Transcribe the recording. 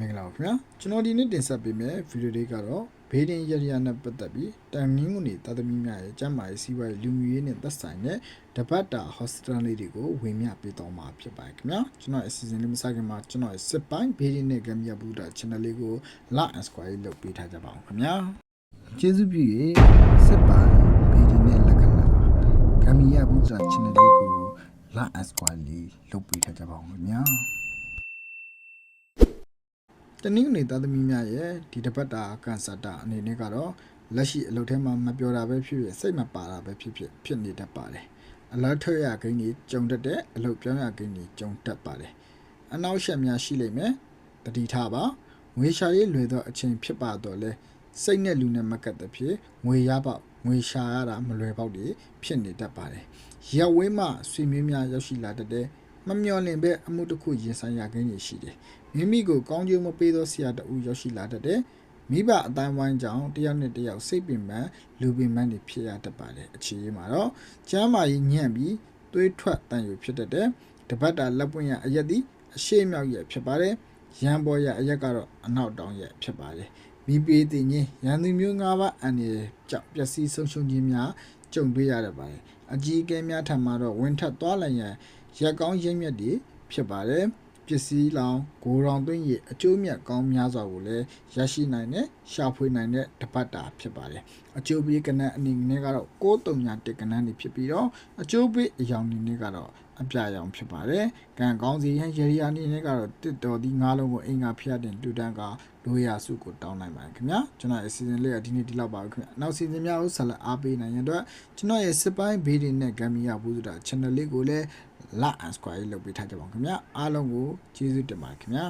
မင်္ဂလာပါခင်ဗျာကျွန်တော်ဒီနေ့တင်ဆက်ပေးမယ့်ဗီဒီယိုလေးကတော့ဘေးဒင်ရရနဲ့ပတ်သက်ပြီးတန်ငင်းကုန်နေတာသမီများရဲ့ကျန်းမာရေးစီးပွားရေးလူမှုရေးနဲ့သက်ဆိုင်တဲ့တပတ်တာ hospital လေးတွေကိုဝင်မြပေးတော့မှာဖြစ်ပါတယ်ခင်ဗျာကျွန်တော်အစီအစဉ်လေးမစခင်မှာကျွန်တော်ရဲ့စစ်ပိုင်းဘေးဒင်နဲ့ကမ်မြဘူးတာ channel လေးကို like and subscribe လုပ်ပေးထားကြပါအောင်ခင်ဗျာကျေးဇူးပြု၍စစ်ပိုင်းဘေးဒင်နဲ့လက္ခဏာကမ်မြဘူးတာ channel လေးကို like and subscribe လေးလုပ်ပေးထားကြပါအောင်ခင်ဗျာ တနင်္ဂနွေသားသမီးများရဲ့ဒီတစ်ပတ်တာကန်ဆာတာအနေနဲ့ကတော့လက်ရှိအလုပ်ထဲမှာမပြောတာပဲဖြစ်ဖြစ်စိတ်မပါတာပဲဖြစ်ဖြစ်ဖြစ်နေတတ်ပါတယ်အလားထွက်ရကိန်းကြီးကြုံတတ်တဲ့အလုပ်ပြောင်းရကိန်းကြီးကြုံတတ်ပါတယ်အနောက်ရှက်များရှိလိမ့်မယ်တတိထားပါငွေရှာရေးလွယ်သောအချိန်ဖြစ်ပါတော့လဲစိတ်နဲ့လူနဲ့မကတ်တဲ့ဖြစ်ငွေရပေါက်ငွေရှာရတာမလွယ်ပေါက်တွေဖြစ်နေတတ်ပါတယ်ရက်ဝင်းမှဆွေမျိုးများရောက်ရှိလာတတ်တဲ့ မမျော်လင့်ပဲအမှုတစ်ခုရင်ဆိုင်ရကိန်းကြီးရှိတယ်မိမိကိုကောင်းကျိုးမပေးသောဆရာတဦးရောက်ရှိလာတတ်တယ်။မိဘအတိုင်းဝိုင်းကြောင့်တယောက်နဲ့တယောက်စိတ်ပင်ပန်းလူပင်ပန်းတွေဖြစ်ရတတ်ပါတယ်။အခြေအနေမှာတော့ကျမ်းမာရေးညံ့ပြီးသွေးထွက်တန်ယူဖြစ်တတ်တယ်။တပတ်တာလက်ပွင့်ရအရက်သည်အရှိမြောက်ရဖြစ်ပါတယ်။ရန်ပေါ်ရအရက်ကတော့အနောက်တောင်ရဖြစ်ပါတယ်။မိပေးတင်ချင်းရန်သူမျိုး၅ပါးအန်ရကြောင့်ပျက်စီးဆုံးရှုံးခြင်းများကြုံတွေ့ရတတ်ပါတယ်။အကြီးအကဲများထံမှာတော့ဝင်ထက်သွားလိုက်ရန် ရက်ကောင်းရင်းမြက်တွေဖြစ်ပါတယ်။ပစ္စည်းလောင်ဂိုရောင်သွင်းရအကျိုးမြတ်ကောင်းများစွာကိုလည်းရရှိနိုင်တဲ့ရှာဖွေနိုင်တဲ့တပတ်တာဖြစ်ပါတယ်အကျိုးပေးကဏ္ဍအနေနဲ့ကတော့631ကဏ္ဍနေဖြစ်ပြီးတော့အကျိုးပေးအယောင်အနေနဲ့ကတော့အပြအယောင်ဖြစ်ပါတယ်ကံကောင်းစီရန်ရေရီယာအနေနဲ့ကတော့တစ်တော်ဒီငါးလုံးကိုအင်္ဂါဖျက်တဲ့တူတန်းကဒိုးရစုကိုတောင်းနိုင်ပါတယ်ခင်ဗျာကျွန်တော်ရဲ့ season လေးကဒီနေ့ဒီလောက်ပါပဲခင်ဗျာနောက် season များကိုဆက်လက်အားပေးနိုင်ရတဲ့အတွက်ကျွန်တော်ရဲ့စစ်ပိုင်းဘေးတွေနဲ့ဂမ်မီယာဘူးဆိုတာ channel လေးကိုလည်း like and subscribe လုပ်ပေးထားကြပါဦးခင်ဗျာအားလုံးကိုကျေးဇူးတင်ပါတယ်ခင်ဗျာ